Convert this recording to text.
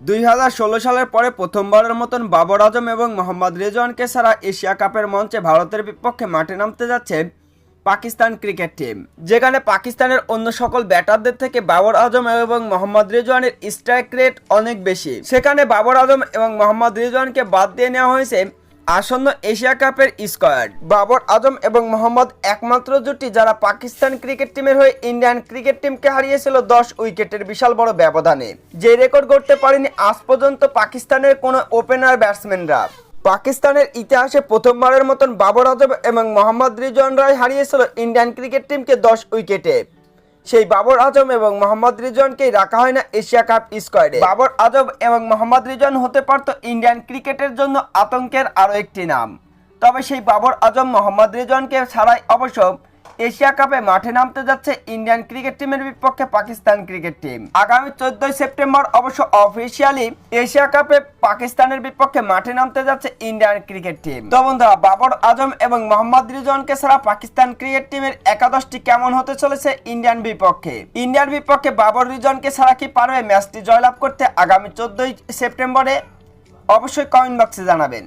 দুই হাজার ষোলো সালের পরে প্রথমবারের মতন বাবর আজম এবং মোহাম্মদ রেজওয়ানকে ছাড়া এশিয়া কাপের মঞ্চে ভারতের বিপক্ষে মাঠে নামতে যাচ্ছে পাকিস্তান ক্রিকেট টিম। যেখানে পাকিস্তানের অন্য সকল ব্যাটারদের থেকে বাবর আজম এবং মোহাম্মদ রেজওয়ানের স্ট্রাইক রেট অনেক বেশি। সেখানে বাবর আজম এবং মোহাম্মদ রেজওয়ানকে বাদ দিয়ে নেওয়া হয়েছে আসন্ন এশিয়া কাপের স্কোয়াড। বাবর আজম এবং মোহাম্মদ একমাত্র জুটি যারা পাকিস্তান ক্রিকেট টিমের হয়ে ইন্ডিয়ান ক্রিকেট টিমকে হারিয়েছিল দশ উইকেটের বিশাল বড় ব্যবধানে। যে রেকর্ড করতে পারেনি আজ পর্যন্ত পাকিস্তানের কোনো ওপেনার ব্যাটসম্যানরা। পাকিস্তানের ইতিহাসে প্রথমবারের মতন বাবর আজম এবং মোহাম্মদ রিজওয়ান রায় হারিয়েছিল ইন্ডিয়ান ক্রিকেট টিমকে দশ উইকেটে। সেই বাবর আজম এবং মোহাম্মদ রিজওয়ানকেই রাখা হয় না এশিয়া কাপ স্কোয়াডে। বাবর আজম এবং মোহাম্মদ রিজন হতে পারত ইন্ডিয়ান ক্রিকেটের জন্য আতঙ্কের আরও একটি নাম। তবে সেই বাবর আজম, মোহাম্মদ রিজওয়ানকে ছাড়াই অবশ্য এশিয়া কাপে মাঠে নামতে যাচ্ছে ইন্ডিয়ান ক্রিকেট টিমের বিপক্ষে পাকিস্তান ক্রিকেট টিম। আগামী চোদ্দই সেপ্টেম্বর অবশ্য অফিসিয়ালি এশিয়া কাপে পাকিস্তানের বিপক্ষে মাঠে নামতে যাচ্ছে ইন্ডিয়ান ক্রিকেট টিম। তো বন্ধুরা, বাবর আজম এবং মোহাম্মদ রিজওয়ানকে ছাড়া পাকিস্তান ক্রিকেট টিমের একাদশটি কেমন হতে চলেছে ইন্ডিয়ান বিপক্ষে? ইন্ডিয়ান বিপক্ষে বাবর রিজওয়ানকে ছাড়া কি পারবে ম্যাচটি জয়লাভ করতে আগামী চোদ্দই সেপ্টেম্বরে? অবশ্যই কমেন্ট বক্সে জানাবেন।